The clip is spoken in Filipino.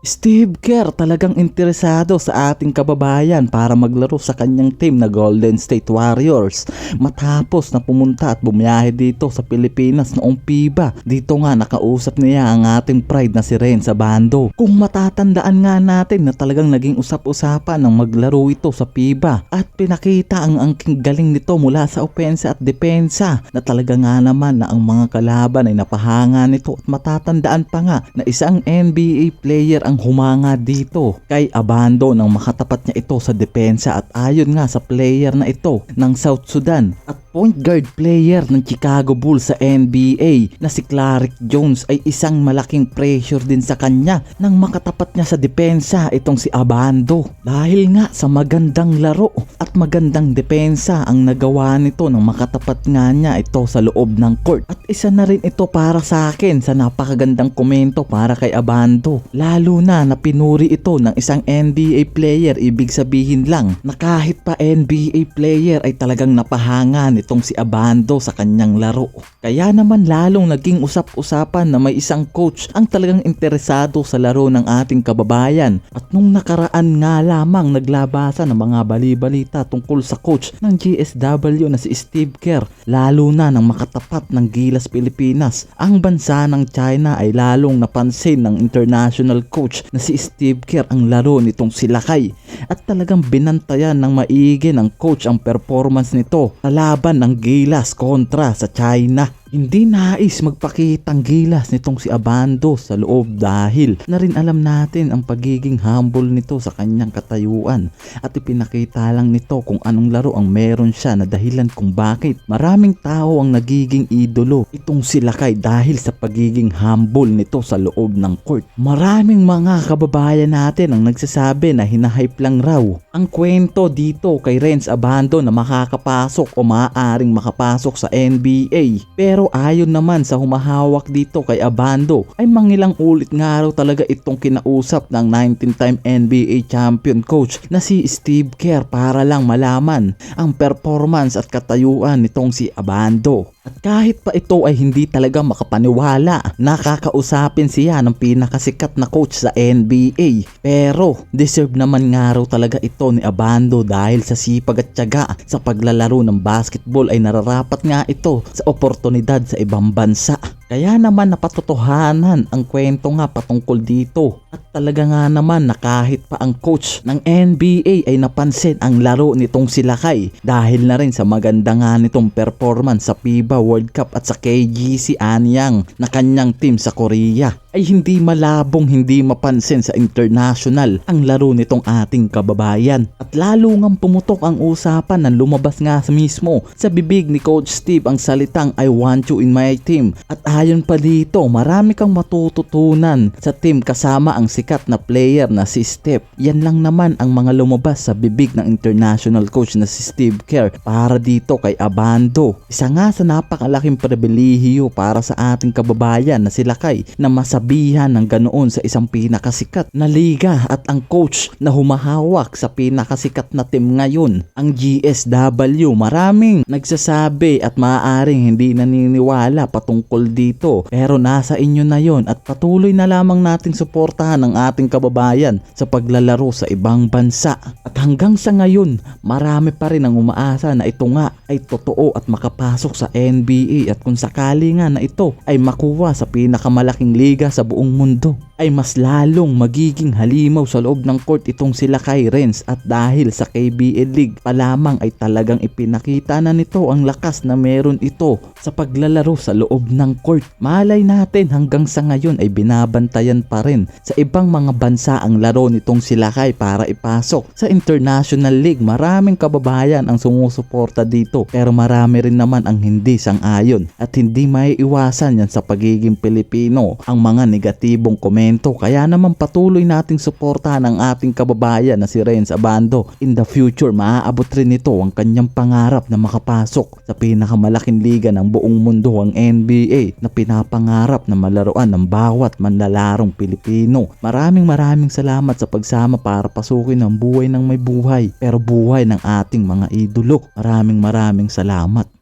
Steve Kerr talagang interesado sa ating kababayan para maglaro sa kanyang team na Golden State Warriors matapos na pumunta at bumiyahe dito sa Pilipinas noong PIBA. Dito nga nakausap niya ang ating pride na si Ren sa bando. Kung matatandaan nga natin na talagang naging usap-usapan ng maglaro ito sa PIBA at pinakita ang angking galing nito mula sa opensa at depensa na talaga nga naman na ang mga kalaban ay napahanga nito at matatandaan pa nga na isang NBA player ang humanga dito kay Abando nang makatapat niya ito sa depensa at ayon nga sa player na ito ng South Sudan at point guard player ng Chicago Bulls sa NBA na si Clarick Jones ay isang malaking pressure din sa kanya nang makatapat niya sa depensa itong si Abando. Dahil nga sa magandang laro at magandang depensa ang nagawa nito nang makatapat nga niya ito sa loob ng court. At isa na rin ito para sa akin sa napakagandang komento para kay Abando. Lalo na na pinuri ito ng isang NBA player. Ibig sabihin lang na kahit pa NBA player ay talagang napahanga nitong si Abando sa kanyang laro. Kaya naman lalong naging usap-usapan na may isang coach ang talagang interesado sa laro ng ating kababayan. At nung nakaraan nga lamang naglabasa ng mga bali-balita tungkol sa coach ng GSW na si Steve Kerr lalo na nang makatapat ng Gilas Pilipinas. Ang bansa ng China ay lalong napansin ng international coach na si Steve Kerr ang laro nitong si Lakay at talagang binantayan ng maigi ng coach ang performance nito sa laban ng Gilas kontra sa China. Hindi nais magpakitang gilas nitong si Abando sa loob dahil na rin alam natin ang pagiging humble nito sa kanyang katayuan at ipinakita lang nito kung anong laro ang meron siya na dahilan kung bakit maraming tao ang nagiging idolo itong si Lakay dahil sa pagiging humble nito sa loob ng court. Maraming mga kababayan natin ang nagsasabi na hinahype lang raw ang kwento dito kay Renz Abando na makakapasok o maaaring makapasok sa NBA pero ayon naman sa humahawak dito kay Abando ay mangilang ulit nga raw talaga itong kinausap ng 19-time NBA champion coach na si Steve Kerr para lang malaman ang performance at katayuan nitong si Abando. At kahit pa ito ay hindi talaga makapaniwala, nakakausapin siya ng pinakasikat na coach sa NBA. Pero deserve naman nga raw talaga ito ni Abando dahil sa sipag at tiyaga sa paglalaro ng basketball ay nararapat nga ito sa oportunidad sa ibang bansa. Kaya naman napatotohanan ang kwento nga patungkol dito. At talaga nga naman na kahit pa ang coach ng NBA ay napansin ang laro nitong si Lakay dahil na rin sa maganda nga nitong performance sa FIBA World Cup at sa KGC Anyang na kanyang team sa Korea ay hindi malabong hindi mapansin sa international ang laro nitong ating kababayan. At lalo ngang pumutok ang usapan na lumabas nga mismo sa bibig ni Coach Steve ang salitang I want you in my team. At ayon pa dito, marami kang matututunan sa team kasama ang sikat na player na si Steph. Yan lang naman ang mga lumabas sa bibig ng international coach na si Steve Kerr para dito kay Abando. Isa nga sa napakalaking pribilehiyo para sa ating kababayan na si Lakay na masabihan ng ganoon sa isang pinakasikat na liga at ang coach na humahawak sa pinakasikat na team ngayon, ang GSW. Maraming nagsasabi at maaaring hindi naniniwala patungkol dito pero nasa inyo na yon at patuloy na lamang nating suportahan ang ating kababayan sa paglalaro sa ibang bansa. At hanggang sa ngayon, marami pa rin ang umaasa na ito nga ay totoo at makapasok sa NBA at kung sakali nga na ito ay makuha sa pinakamalaking liga sa buong mundo ay mas lalong magiging halimaw sa loob ng court itong sila kay Renz at dahil sa KBL League pa lamang ay talagang ipinakita na nito ang lakas na meron ito sa paglalaro sa loob ng court. Malay natin hanggang sa ngayon ay binabantayan pa rin sa ibang mga bansa ang laro nitong sila kay para ipasok sa International League. Maraming kababayan ang sumusuporta dito pero marami rin naman ang hindi sang-ayon at hindi maiiwasan yan sa pagiging Pilipino ang mga negatibong komento kaya naman patuloy nating suportahan ang ating kababayan na si Renz Abando. In the future, maaabot rin nito ang kanyang pangarap na makapasok sa pinakamalaking liga ng buong mundo ang NBA na pinapangarap na malaruan ng bawat manlalarong Pilipino. Maraming maraming salamat sa pagsama para pasukin ang buhay ng may buhay pero buhay ng ating mga idolo. Maraming maraming salamat.